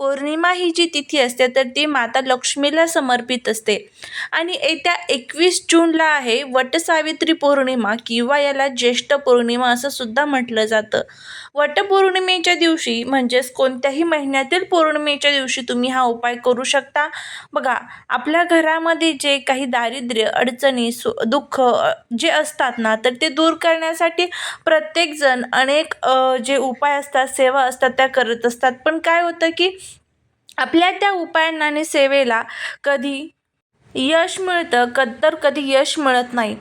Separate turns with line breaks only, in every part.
पौर्णिमा ही जी तिथी असते तर ती माता लक्ष्मीला समर्पित असते. आणि येत्या एकवीस जूनला आहे वटसावित्री पौर्णिमा किंवा याला ज्येष्ठ पौर्णिमा असं सुद्धा म्हटलं जातं. वटपौर्णिमेच्या दिवशी म्हणजेच कोणत्याही महिन्यातील पौर्णिमेच्या दिवशी तुम्ही हा उपाय करू शकता. बघा आपल्या घरामध्ये जे काही दारिद्र्य अडचणी सु दुःख जे असतात ना तर ते दूर करण्यासाठी प्रत्येकजण अनेक जे उपाय असतात सेवा असतात त्या करत असतात. पण काय होतं की आपल्या त्या उपायांना आणि सेवेला कधी यश मिळतं क तर कधी यश मिळत नाही.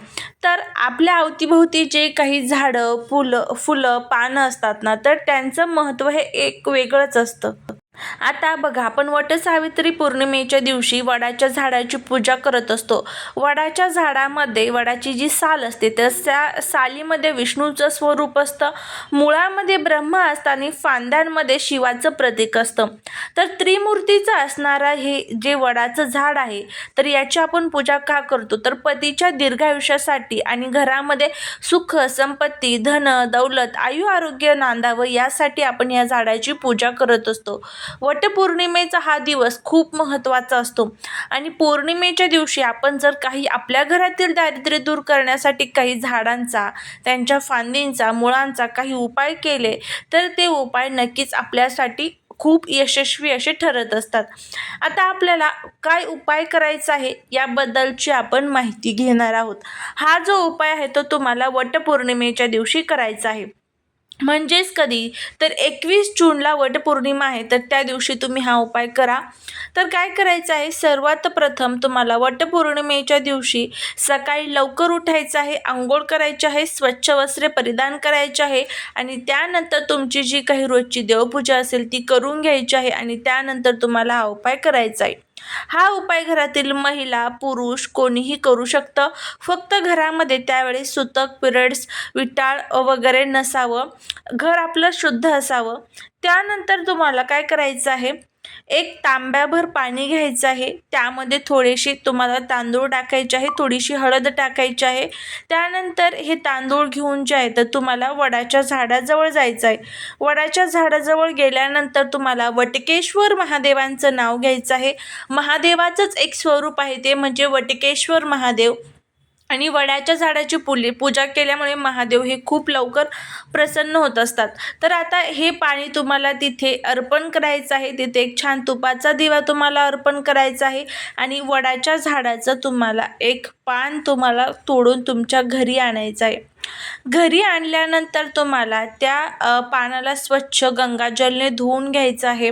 तर आपल्या अवतीभोवती जे काही झाडं फुलं फुलं पानं असतात ना तर त्यांचं महत्त्व हे एक वेगळंच असतं. आता बघा आपण वटसावित्री पौर्णिमेच्या दिवशी वडाच्या झाडाची पूजा करत असतो. वडाच्या झाडामध्ये वडाची जी साल असते तर त्या सालीमध्ये विष्णूचं स्वरूप असतं मुळामध्ये ब्रह्मा असतं आणि फांद्यांमध्ये शिवाचं प्रतीक असतं. तर त्रिमूर्तीचं असणारं हे जे वडाचं झाड आहे तर याची आपण पूजा का करतो? तर पतीच्या दीर्घायुष्यासाठी आणि घरामध्ये सुख संपत्ती धन दौलत आयु आरोग्य नांदावं यासाठी आपण या झाडाची पूजा करत असतो. वटपौर्णिमेचा हा दिवस खूप महत्त्वाचा असतो. आणि पौर्णिमेच्या दिवशी आपण जर काही आपल्या घरातील दारिद्र्य दूर करण्यासाठी काही झाडांचा त्यांच्या फांदींचा मुळांचा काही उपाय केले तर ते उपाय नक्कीच आपल्यासाठी खूप यशस्वी असे ठरत असतात. आता आपल्याला काय उपाय करायचा आहे याबद्दलची आपण माहिती घेणार आहोत. हा जो उपाय आहे तो तुम्हाला वटपौर्णिमेच्या दिवशी करायचा आहे. म्हणजेच कधी? तर एकवीस जूनला वटपौर्णिमा आहे तर त्या दिवशी तुम्ही हा उपाय करा. तर काय करायचं आहे? सर्वात प्रथम तुम्हाला वटपौर्णिमेच्या दिवशी सकाळी लवकर उठायचं आहे आंघोळ करायची आहे स्वच्छ वस्त्रे परिधान करायचे आहे आणि त्यानंतर तुमची जी काही रोजची देवपूजा असेल ती करून घ्यायची आहे आणि त्यानंतर तुम्हाला हा उपाय करायचा आहे. हा उपाय घरातील महिला पुरुष कोणीही करू शकतं. फक्त घरामध्ये त्यावेळेस सुतक पिरियड्स विटाळ वगैरे नसावं. घर आपलं शुद्ध असावं. त्यानंतर तुम्हाला काय करायचं आहे? एक तांब्याभर पाणी घ्यायचं आहे. त्यामध्ये थोडेसे तुम्हाला तांदूळ टाकायचे आहे थोडीशी हळद टाकायची आहे. त्यानंतर हे तांदूळ घेऊन जे आहे तर तुम्हाला वडाच्या झाडाजवळ जायचं आहे. वडाच्या झाडाजवळ गेल्यानंतर तुम्हाला वटकेश्वर महादेवांचं नाव घ्यायचं आहे. महादेवाचंच एक स्वरूप आहे ते म्हणजे वटकेश्वर महादेव. आणि वडाच्या झाडाची पुली पूजा केल्यामुळे महादेव हे खूप लवकर प्रसन्न होत असतात. तर आता हे पाणी तुम्हाला तिथे अर्पण करायचं आहे. तिथे एक छान तुपाचा दिवा तुम्हाला अर्पण करायचा आहे. आणि वडाच्या झाडाचं तुम्हाला एक पान तुम्हाला तोडून तुमच्या घरी आणायचं आहे. घरी आणल्यानंतर तुम्हाला त्या पानाला स्वच्छ गंगाजलने धुवून घ्यायचं आहे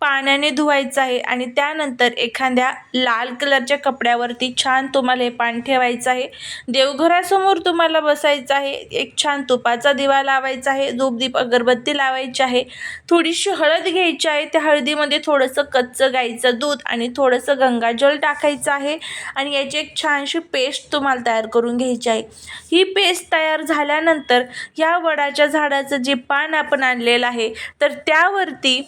पाण्याने धुवायचं आहे आणि त्यानंतर एखाद्या लाल कलरच्या कपड्यावरती छान तुम्हाला हे पान ठेवायचं आहे. देवघरासमोर तुम्हाला बसायचं आहे एक छान तुपाचा दिवा लावायचा आहे धूपदीप अगरबत्ती लावायची आहे थोडीशी हळद घ्यायची आहे त्या हळदीमध्ये थोडंसं कच्चं गाईचं दूध आणि थोडंसं गंगाजल टाकायचं आहे आणि याची एक छानशी पेस्ट तुम्हाला तयार करून घ्यायची आहे. ही पेस्ट तयार झाल्यानंतर या वडाच्या झाडाचं जे पान आपण आणलेलं आहे तर त्यावरती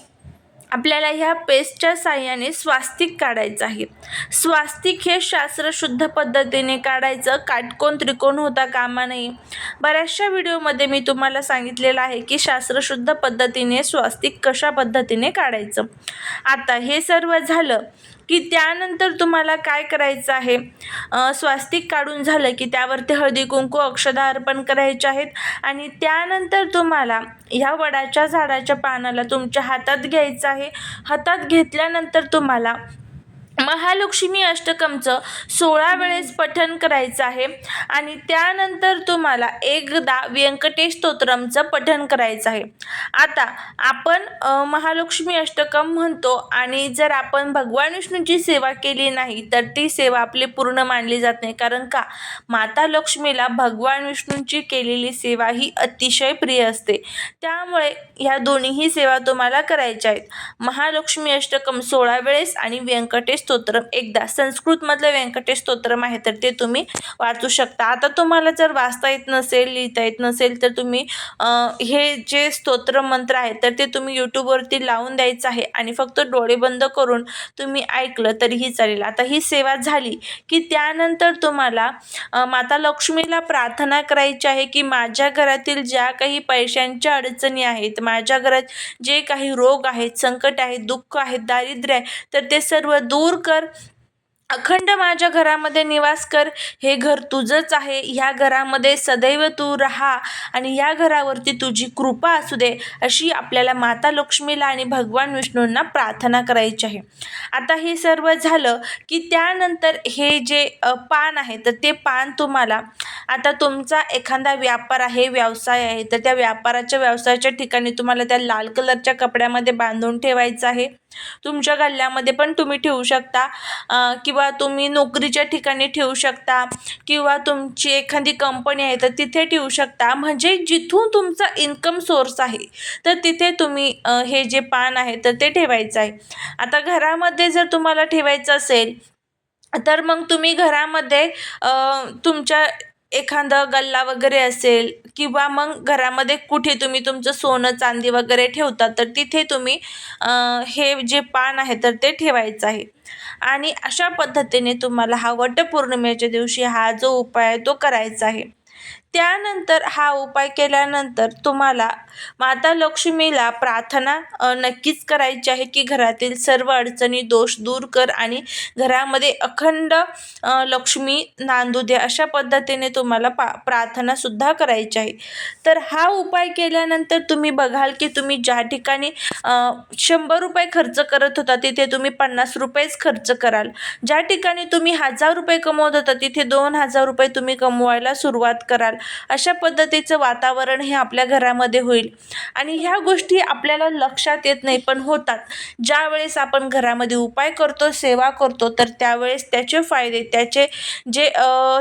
आपल्याला ह्या पेस्टच्या साह्याने स्वास्तिक काढायचं आहे. स्वास्तिक हे शास्त्रशुद्ध पद्धतीने काढायचं काटकोन त्रिकोण होता कामा नये. बऱ्याचशा व्हिडिओमध्ये मी तुम्हाला सांगितलेलं आहे की शास्त्रशुद्ध पद्धतीने स्वास्तिक कशा पद्धतीने काढायचं. आता हे सर्व झालं की त्यानंतर तुम्हाला काय करायचं आहे? स्वास्तिक काढून झालं की त्यावरती हळदी कुंकू अक्षदा अर्पण करायचे आहेत आणि त्यानंतर तुम्हाला ह्या वडाच्या झाडाच्या पानाला तुमच्या हातात घ्यायचं आहे. हातात घेतल्यानंतर तुम्हाला महालक्ष्मी अष्टकमचं सोळा वेळेस पठण करायचं आहे. आणि त्यानंतर तुम्हाला एकदा व्यंकटेश स्तोत्रमचं पठण करायचं आहे. आता आपण महालक्ष्मी अष्टकम म्हणतो आणि जर आपण भगवान विष्णूची सेवा केली नाही तर ती सेवा आपली पूर्ण मानली जात नाही. कारण का? माता लक्ष्मीला भगवान विष्णूंची केलेली सेवा ही अतिशय प्रिय असते. त्यामुळे ह्या दोन्हीही सेवा तुम्हाला करायच्या आहेत. महालक्ष्मी अष्टकम सोळा वेळेस आणि व्यंकटेश स्तोत्रम एकदा संस्कृतमधलं व्यंकटेश स्तोत्रम आहे तर ते तुम्ही वाचू शकता. आता तुम्हाला जर वाचता येत नसेल लिहिता येत नसेल तर तुम्ही हे जे स्तोत्र मंत्र आहे तर ते तुम्ही यूट्यूबवरती लावून द्यायचं आहे आणि फक्त डोळे बंद करून तुम्ही ऐकलं तरीही चालेल. आता ही सेवा झाली की त्यानंतर तुम्हाला माता लक्ष्मीला प्रार्थना करायची आहे की माझ्या घरातील ज्या काही पैशांच्या अडचणी आहेत माझ्या घरात जे काही रोग आहेत संकट आहेत दुःख आहेत दारिद्र्य आहे तर ते सर्व दूर कर. अखंड माझ्या घरामध्ये निवास कर. हे घर तुझंच आहे. ह्या घरामध्ये सदैव तू राहा आणि या घरावरती तुझी कृपा असू दे अशी आपल्याला माता लक्ष्मीला आणि भगवान विष्णूंना प्रार्थना करायची आहे. आता हे सर्व झालं की त्यानंतर हे जे पान आहे तर ते पान तुम्हाला आता तुमचा एखादा व्यापार आहे व्यवसाय आहे तर त्या व्यापाराच्या व्यवसायाच्या ठिकाणी तुम्हाला त्या लाल कलरच्या कपड्यामध्ये बांधून ठेवायचं आहे. तुमच्या गल्ल्यामध्ये पण तुम्ही ठेवू शकता. किंवा तुम्ही नोकरीच्या ठिकाणी ठेवू शकता. किंवा तुमची एखादी कंपनी आहे तर तिथे ठेवू शकता. म्हणजे जिथून तुमचा इन्कम सोर्स आहे तर तिथे तुम्ही हे जे पान आहे तर ते ठेवायचं आहे. आता घरामध्ये जर तुम्हाला ठेवायचं असेल तर मग तुम्ही घरामध्ये तुमच्या एखादं गल्ला वगैरे असेल किंवा मग घरामध्ये कुठे तुम्ही तुमचं सोनं चांदी वगैरे ठेवता तर तिथे तुम्ही हे जे पान आहे तर ते ठेवायचं आहे. आणि अशा पद्धतीने तुम्हाला हा वटपौर्णिमेच्या दिवशी हा जो उपाय आहे तो करायचा आहे. त्यानंतर हा उपाय केल्यानंतर तुम्हाला माता लक्ष्मीला प्रार्थना नक्कीच करायची आहे की घरातील सर्व अडचणी दोष दूर कर आणि घरामध्ये अखंड लक्ष्मी नांदू दे अशा पद्धतीने तुम्हाला पा प्रार्थनासुद्धा करायची आहे. तर हा उपाय केल्यानंतर तुम्ही बघाल की तुम्ही ज्या ठिकाणी शंभर रुपये खर्च करत होता तिथे तुम्ही पन्नास रुपयेच खर्च कराल. ज्या ठिकाणी तुम्ही हजार रुपये कमवत होता तिथे दोन हजार रुपये तुम्ही कमवायला सुरुवात कराल. अशा पद्धतीचं वातावरण हे आपल्या घरामध्ये होईल. आणि ह्या गोष्टी आपल्याला लक्षात येत नाही पण होतात. ज्या वेळेस आपण घरामध्ये उपाय करतो सेवा करतो तर त्यावेळेस त्याचे फायदे त्याचे जे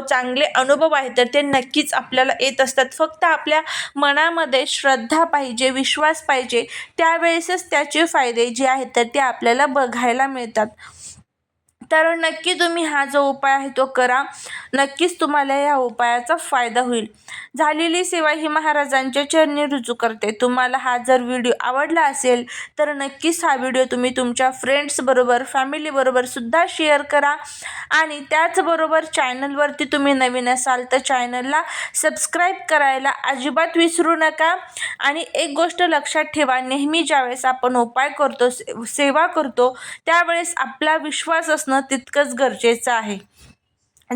चांगले अनुभव आहेत तर ते नक्कीच आपल्याला येत असतात. फक्त आपल्या मनामध्ये श्रद्धा पाहिजे विश्वास पाहिजे त्यावेळेसच त्याचे फायदे जे आहेत तर ते आपल्याला बघायला मिळतात. तर नक्की तुम्ही हा जो उपाय आहे तो करा. नक्कीच तुम्हाला या उपायाचा फायदा होईल. झालेली सेवा ही महाराजांच्या चरणी रुजू करते. तुम्हाला हा जर व्हिडिओ आवडला असेल तर नक्कीच हा व्हिडिओ तुम्ही तुमच्या फ्रेंड्सबरोबर फॅमिलीबरोबर सुद्धा शेअर करा. आणि त्याचबरोबर चॅनलवरती तुम्ही नवीन असाल तर चॅनलला सबस्क्राईब करायला अजिबात विसरू नका. आणि एक गोष्ट लक्षात ठेवा नेहमी ज्यावेळेस आपण उपाय करतो से- सेवा करतो त्यावेळेस आपला विश्वास असणं असणं तितकंच गरजेचं आहे.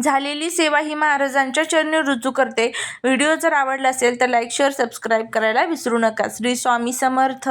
झालेली सेवा ही महाराजांच्या चरणी रुजू करते. व्हिडिओ जर आवडला असेल तर लाईक शेअर सबस्क्राईब करायला विसरू नका. श्री स्वामी समर्थ.